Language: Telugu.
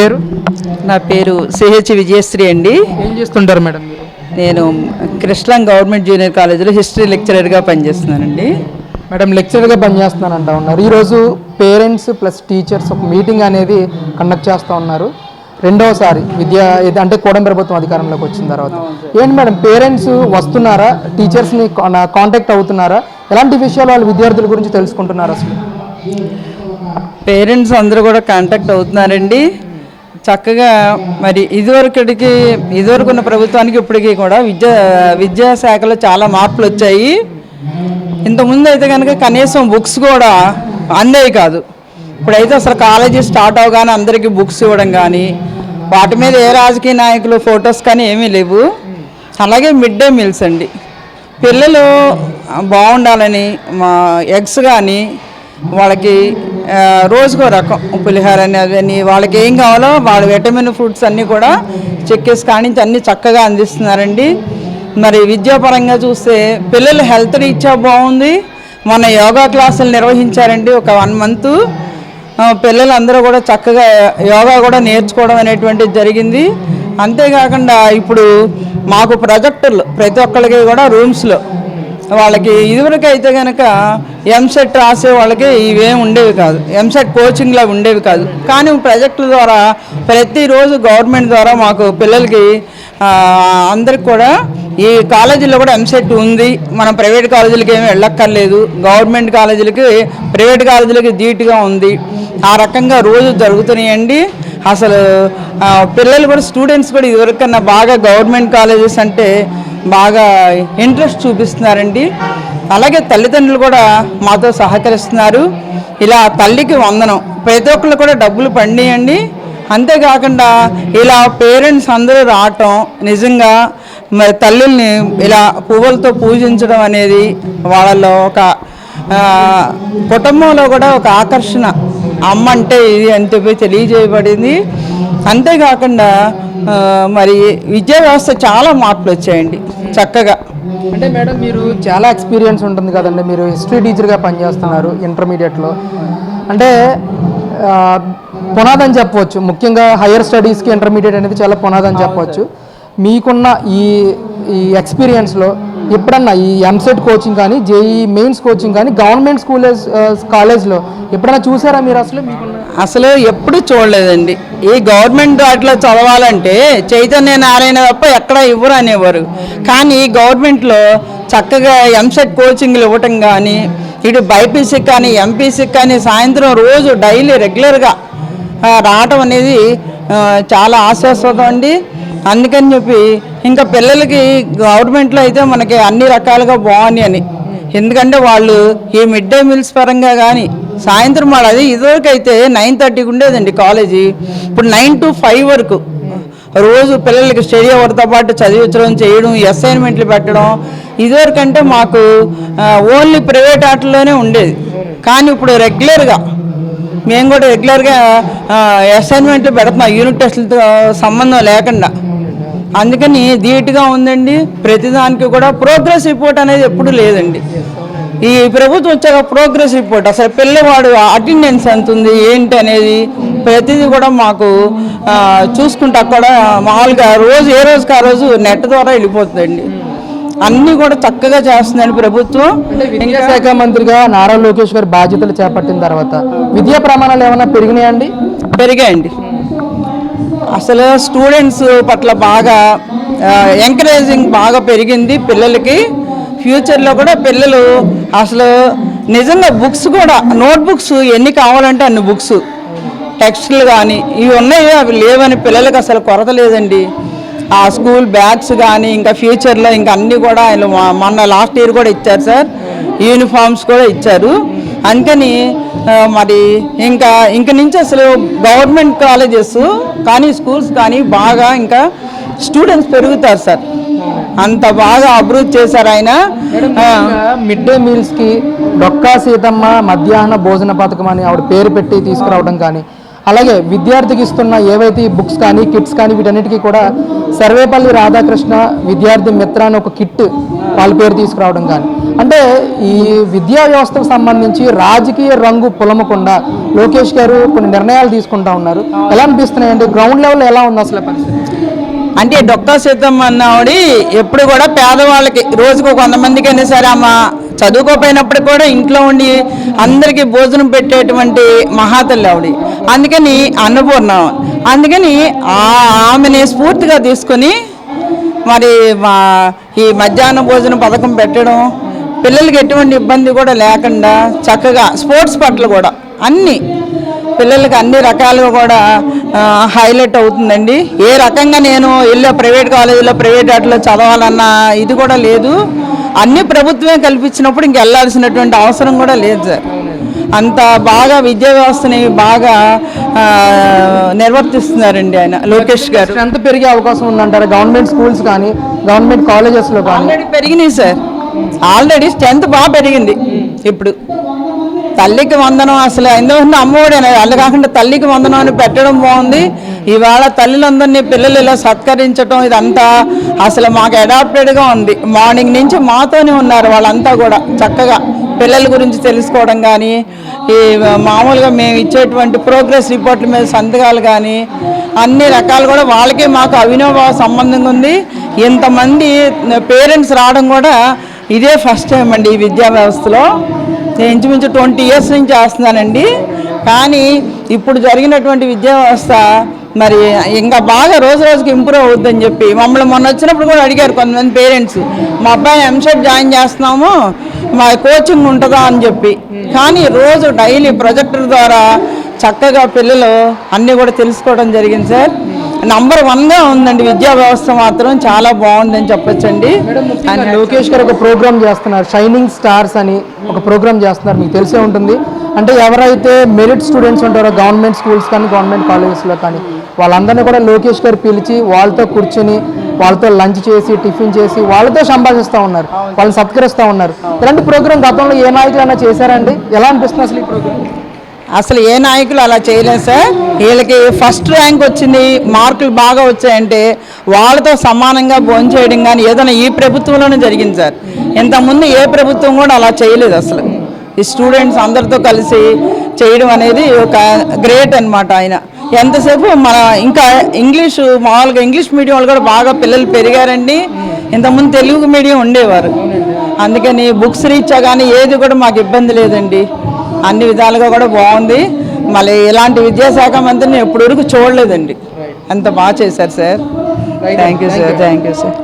పేరు? నా పేరు సిహెచ్ విజయశ్రీ అండి. ఏం చేస్తుంటారు మేడం మీరు? నేను కృష్ణం గవర్నమెంట్ జూనియర్ కాలేజీలో హిస్టరీ లెక్చరర్గా పనిచేస్తున్నానండి. మేడం లెక్చరర్గా పనిచేస్తున్నానంటా ఉన్నారు. ఈరోజు పేరెంట్స్ ప్లస్ టీచర్స్ ఒక మీటింగ్ అనేది కండక్ట్ చేస్తూ ఉన్నారు. రెండవసారి విద్యా అంటే కూడం ప్రభుత్వం అధికారంలోకి వచ్చిన తర్వాత. ఏంటి మేడం పేరెంట్స్ వస్తున్నారా? టీచర్స్ని కాంటాక్ట్ అవుతున్నారా? ఎలాంటి విషయాలు వాళ్ళు విద్యార్థుల గురించి తెలుసుకుంటున్నారు అసలు? పేరెంట్స్ అందరూ కూడా కాంటాక్ట్ అవుతున్నారండి. చక్కగా మరి ఇదివరకటికి ఇదివరకు ఉన్న ప్రభుత్వానికి ఇప్పటికీ కూడా విద్యా విద్యాశాఖలో చాలా మార్పులు వచ్చాయి. ఇంతకుముందు అయితే కనుక కనీసం బుక్స్ కూడా అందేవి కాదు. ఇప్పుడైతే అసలు కాలేజీ స్టార్ట్ అవగానే అందరికీ బుక్స్ ఇవ్వడం కానీ వాటి మీద ఏ రాజకీయ నాయకులు ఫొటోస్ కానీ ఏమీ లేవు. అలాగే మిడ్ డే మీల్స్ అండి. పిల్లలు బాగుండాలని మా ఎగ్స్ కానీ వాళ్ళకి రోజుకో రకం పులిహోర అని అవన్నీ. వాళ్ళకి ఏం కావాలో వాళ్ళ విటమిన్ ఫ్రూట్స్ అన్నీ కూడా చెక్కేసి కానించి అన్నీ చక్కగా అందిస్తున్నారండి. మరి విద్యాపరంగా చూస్తే పిల్లలు హెల్త్ రీత్యా బాగుంది. మొన్న యోగా క్లాసులు నిర్వహించారండి ఒక వన్ మంత్. పిల్లలందరూ కూడా చక్కగా యోగా కూడా నేర్చుకోవడం అనేటువంటిది జరిగింది. అంతేకాకుండా ఇప్పుడు మాకు ప్రొజెక్టర్లు ప్రతి ఒక్కరికి కూడా రూమ్స్లో వాళ్ళకి ఇదివరకు అయితే కనుక ఎంసెట్ రాసే వాళ్ళకి ఇవేం ఉండేవి కాదు. ఎంసెట్ కోచింగ్లో ఉండేవి కాదు. కానీ ప్రాజెక్టుల ద్వారా ప్రతిరోజు గవర్నమెంట్ ద్వారా మాకు పిల్లలకి అందరికి కూడా ఈ కాలేజీలో కూడా ఎంసెట్ ఉంది. మనం ప్రైవేట్ కాలేజీలకి ఏమి వెళ్ళక్కర్లేదు. గవర్నమెంట్ కాలేజీలకి ప్రైవేట్ కాలేజీలకి ధీటుగా ఉంది. ఆ రకంగా రోజు జరుగుతున్నాయండి. అసలు పిల్లలు కూడా స్టూడెంట్స్ కూడా ఇదివరకన్నా బాగా గవర్నమెంట్ కాలేజెస్ అంటే బాగా ఇంట్రెస్ట్ చూపిస్తున్నారండి. అలాగే తల్లిదండ్రులు కూడా మాతో సహకరిస్తున్నారు. ఇలా తల్లికి వందనం. ప్రతి ఒక్కళ్ళు కూడా డబ్బులు పండియండి. అంతేకాకుండా ఇలా పేరెంట్స్ అందరూ రావటం నిజంగా మరి తల్లుల్ని ఇలా పువ్వులతో పూజించడం అనేది వాళ్ళలో ఒక కుటుంబంలో కూడా ఒక ఆకర్షణ. అమ్మ అంటే ఇది అని చెప్పి తెలియజేయబడింది. అంతేకాకుండా మరి విద్యా వ్యవస్థ చాలా మార్పులు వచ్చాయండి. చక్కగా. అంటే మేడం మీరు చాలా ఎక్స్పీరియన్స్ ఉంటుంది కదండి. మీరు హిస్టరీ టీచర్గా పనిచేస్తున్నారు ఇంటర్మీడియట్లో. అంటే పునాదని చెప్పవచ్చు. ముఖ్యంగా హైయర్ స్టడీస్కి ఇంటర్మీడియట్ అనేది చాలా పునాదని చెప్పవచ్చు. మీకున్న ఈ ఈ ఎక్స్పీరియన్స్లో ఎప్పుడన్నా ఈ ఎంసెట్ కోచింగ్ కానీ జేఈ మెయిన్స్ కోచింగ్ కానీ గవర్నమెంట్ స్కూల్ కాలేజ్లో ఎప్పుడన్నా చూసారా మీరు అసలు అసలు ఎప్పుడు చూడలేదండి. ఈ గవర్నమెంట్ వాటిలో చదవాలంటే చైతన్య నారాయణ తప్ప ఎక్కడ ఇవ్వరు అనేవారు. కానీ గవర్నమెంట్లో చక్కగా ఎంసెట్ కోచింగ్లు ఇవ్వటం కానీ ఇటు బైపీసీకి కానీ ఎంపీసీకి కానీ సాయంత్రం రోజు డైలీ రెగ్యులర్గా రావటం అనేది చాలా ఆశాస్పదం అండి. అందుకని చెప్పి ఇంకా పిల్లలకి గవర్నమెంట్లో అయితే మనకి అన్ని రకాలుగా బాగున్నాయి అని. ఎందుకంటే వాళ్ళు ఈ మిడ్ డే మీల్స్ పరంగా కానీ సాయంత్రం వాళ్ళు అది ఇదివరకు అయితే నైన్ థర్టీకి ఉండేదండి కాలేజీ. ఇప్పుడు నైన్ టు ఫైవ్ వరకు రోజు పిల్లలకి స్టడీ అవర్తో పాటు చదివించడం చేయడం అసైన్మెంట్లు పెట్టడం ఇదివరకంటే మాకు ఓన్లీ ప్రైవేట్ ఆటల్లోనే ఉండేది. కానీ ఇప్పుడు రెగ్యులర్గా మేము కూడా రెగ్యులర్గా అసైన్మెంట్లు పెడుతున్నాం యూనిట్ టెస్టులతో సంబంధం లేకుండా. అందుకని ధీటుగా ఉందండి. ప్రతిదానికి కూడా ప్రోగ్రెస్ రిపోర్ట్ అనేది ఎప్పుడు లేదండి. ఈ ప్రభుత్వం వచ్చాక ప్రోగ్రెస్ రిపోర్ట్ అసలు పిల్లవాడు అటెండెన్స్ ఎంత ఉంది? ఏంటి అనేది ప్రతిదీ కూడా మాకు చూసుకుంటా కూడా మామూలుగా రోజు ఏ రోజుకి ఆ రోజు నెట్ ద్వారా వెళ్ళిపోతుందండి. అన్నీ కూడా చక్కగా చేస్తుందండి ప్రభుత్వం. విద్యాశాఖ మంత్రిగా నారా లోకేష్ గారు బాధ్యతలు చేపట్టిన తర్వాత విద్యా ప్రమాణాలు ఏమైనా పెరిగినాయండి? పెరిగాయండి. అసలు స్టూడెంట్స్ పట్ల బాగా ఎంకరేజింగ్ బాగా పెరిగింది పిల్లలకి. ఫ్యూచర్లో కూడా పిల్లలు అసలు నిజంగా బుక్స్ కూడా నోట్ బుక్స్ ఎన్ని కావాలంటే అన్ని బుక్స్ టెక్స్ట్లు కానీ ఇవి ఉన్నాయి అవి లేవని పిల్లలకి అసలు కొరత లేదండి. ఆ స్కూల్ బ్యాగ్స్ కానీ ఇంకా ఫ్యూచర్లో ఇంకా అన్నీ కూడా ఆయన మొన్న లాస్ట్ ఇయర్ కూడా ఇచ్చారు సార్. యూనిఫామ్స్ కూడా ఇచ్చారు. అందుకని మరి ఇంకా ఇంక నుంచి అసలు గవర్నమెంట్ కాలేజెస్ కానీ స్కూల్స్ కానీ బాగా ఇంకా స్టూడెంట్స్ పెరుగుతారు సార్. అంత బాగా అభివృద్ధి చేశారు ఆయన. మిడ్ డే మీల్స్కి డొక్కా సీతమ్మ మధ్యాహ్న భోజన పథకం అని ఆవిడ పేరు పెట్టి తీసుకురావడం కానీ అలాగే విద్యార్థికి ఇస్తున్న ఏవైతే ఈ బుక్స్ కానీ కిట్స్ కానీ వీటన్నిటికీ కూడా సర్వేపల్లి రాధాకృష్ణ విద్యార్థి మిత్ర అని ఒక కిట్ వాళ్ళ పేరు తీసుకురావడం కానీ. అంటే ఈ విద్యా వ్యవస్థకు సంబంధించి రాజకీయ రంగు పులమకుండా లోకేష్ గారు కొన్ని నిర్ణయాలు తీసుకుంటా ఉన్నారు. ఎలా అనిపిస్తున్నాయండి? గ్రౌండ్ లెవెల్ ఎలా ఉంది అసలు పరిస్థితి? అంటే డాక్టర్ సీతమ్మ అన్నవాడి ఎప్పుడు కూడా పేదవాళ్ళకి రోజుకు కొంతమందికైనా సరే అమ్మ చదువుకోపోయినప్పుడు కూడా ఇంట్లో ఉండి అందరికీ భోజనం పెట్టేటువంటి మహాతల్లి ఆవిడ. అందుకని అన్నపూర్ణ అందుకని ఆ- ఆమెని స్ఫూర్తిగా తీసుకొని మరి మా ఈ మధ్యాహ్న భోజన పథకం పెట్టడం పిల్లలకి ఎటువంటి ఇబ్బంది కూడా లేకుండా చక్కగా స్పోర్ట్స్ పట్ల కూడా అన్నీ పిల్లలకి అన్ని రకాలుగా కూడా హైలైట్ అవుతుందండి. ఏ రకంగా నేను వెళ్ళే ప్రైవేట్ కాలేజీలో ప్రైవేట్ వాటిలో చదవాలన్న ఇది కూడా లేదు. అన్ని ప్రభుత్వమే కల్పించినప్పుడు ఇంక వెళ్ళాల్సినటువంటి అవసరం కూడా లేదు సార్. అంత బాగా విద్యా వ్యవస్థని బాగా నిర్వర్తిస్తున్నారండి ఆయన లోకేష్ గారు. స్ట్రెంత్ పెరిగే అవకాశం ఉందంటారు? గవర్నమెంట్ స్కూల్స్ కానీ గవర్నమెంట్ కాలేజెస్లో కానీ? పెరిగినాయి సార్. ఆల్రెడీ స్ట్రెంత్ బాగా పెరిగింది. ఇప్పుడు తల్లికి వందనం అసలు. ఎందుకంటే అమ్మఒడి వాళ్ళు అల్లు కాకుండా తల్లికి వందనం అని పెట్టడం బాగుంది. ఇవాళ తల్లులందరినీ పిల్లలు ఇలా సత్కరించడం ఇదంతా అసలు మాకు అడాప్టెడ్గా ఉంది. మార్నింగ్ నుంచి మాతోనే ఉన్నారు వాళ్ళంతా కూడా చక్కగా. పిల్లల గురించి తెలుసుకోవడం కానీ ఈ మామూలుగా మేము ఇచ్చేటువంటి ప్రోగ్రెస్ రిపోర్ట్ల మీద సంతకాలు కానీ అన్ని రకాలు కూడా వాళ్ళకే మాకు అవినోభావ సంబంధంగా ఉంది. ఇంతమంది పేరెంట్స్ రావడం కూడా ఇదే ఫస్ట్ టైం అండి ఈ విద్యా వ్యవస్థలో. నేను ఇంచుమించు ట్వంటీ ఇయర్స్ నుంచి చేస్తున్నానండి. కానీ ఇప్పుడు జరిగినటువంటి విద్యా వ్యవస్థ మరి ఇంకా బాగా రోజు రోజుకి ఇంప్రూవ్ అవుద్దని చెప్పి మమ్మల్ని మొన్న వచ్చినప్పుడు కూడా అడిగారు కొంతమంది పేరెంట్స్ మా అబ్బాయి ఎంసెట్ జాయిన్ చేస్తున్నాము మా కోచింగ్ ఉంటుందా? అని చెప్పి. కానీ రోజు డైలీ ప్రొజెక్టర్ ద్వారా చక్కగా పిల్లలు అన్నీ కూడా తెలుసుకోవడం జరిగింది సార్. నంబర్ వన్గా ఉందండి. విద్యా వ్యవస్థ మాత్రం చాలా బాగుందని చెప్పొచ్చండి. లోకేష్ గారు ఒక ప్రోగ్రామ్ చేస్తున్నారు. షైనింగ్ స్టార్స్ అని ఒక ప్రోగ్రామ్ చేస్తున్నారు. మీకు తెలిసే ఉంటుంది. అంటే ఎవరైతే మెరిట్ స్టూడెంట్స్ ఉంటారో గవర్నమెంట్ స్కూల్స్ కానీ గవర్నమెంట్ కాలేజెస్లో కానీ వాళ్ళందరినీ కూడా లోకేష్ గారు పిలిచి వాళ్ళతో కూర్చుని వాళ్ళతో లంచ్ చేసి టిఫిన్ చేసి వాళ్ళతో సంభాషిస్తూ ఉన్నారు. వాళ్ళని సత్కరిస్తూ ఉన్నారు. ఇలాంటి ప్రోగ్రామ్ గతంలో ఏ నాయకులైనా చేశారండి ఎలా అనిపిస్తుంది అసలు ఈ ప్రోగ్రామ్? అసలు ఏ నాయకులు అలా చేయలేదు సార్? వీళ్ళకి ఫస్ట్ ర్యాంక్ వచ్చింది మార్కులు బాగా వచ్చాయంటే వాళ్ళతో సమానంగా భోంచేయడం కానీ ఏదైనా ఈ ప్రభుత్వంలోనే జరిగింది సార్. ఇంతకుముందు ఏ ప్రభుత్వం కూడా అలా చేయలేదు అసలు. ఈ స్టూడెంట్స్ అందరితో కలిసి చేయడం అనేది ఒక గ్రేట్ అనమాట ఆయన. ఎంతసేపు మన ఇంకా ఇంగ్లీషు మామూలుగా ఇంగ్లీష్ మీడియం వాళ్ళు కూడా బాగా పిల్లలు పెరిగారండి. ఇంతకుముందు తెలుగు మీడియం ఉండేవారు. అందుకని బుక్స్ రీచా కానీ ఏది కూడా మాకు ఇబ్బంది లేదండి. అన్ని విధాలుగా కూడా బాగుంది. మళ్ళీ ఇలాంటి విద్యాశాఖ మంత్రిని ఎప్పటి వరకు చూడలేదండి. అంత బాగా చేశారు sir. Thank you sir thank you sir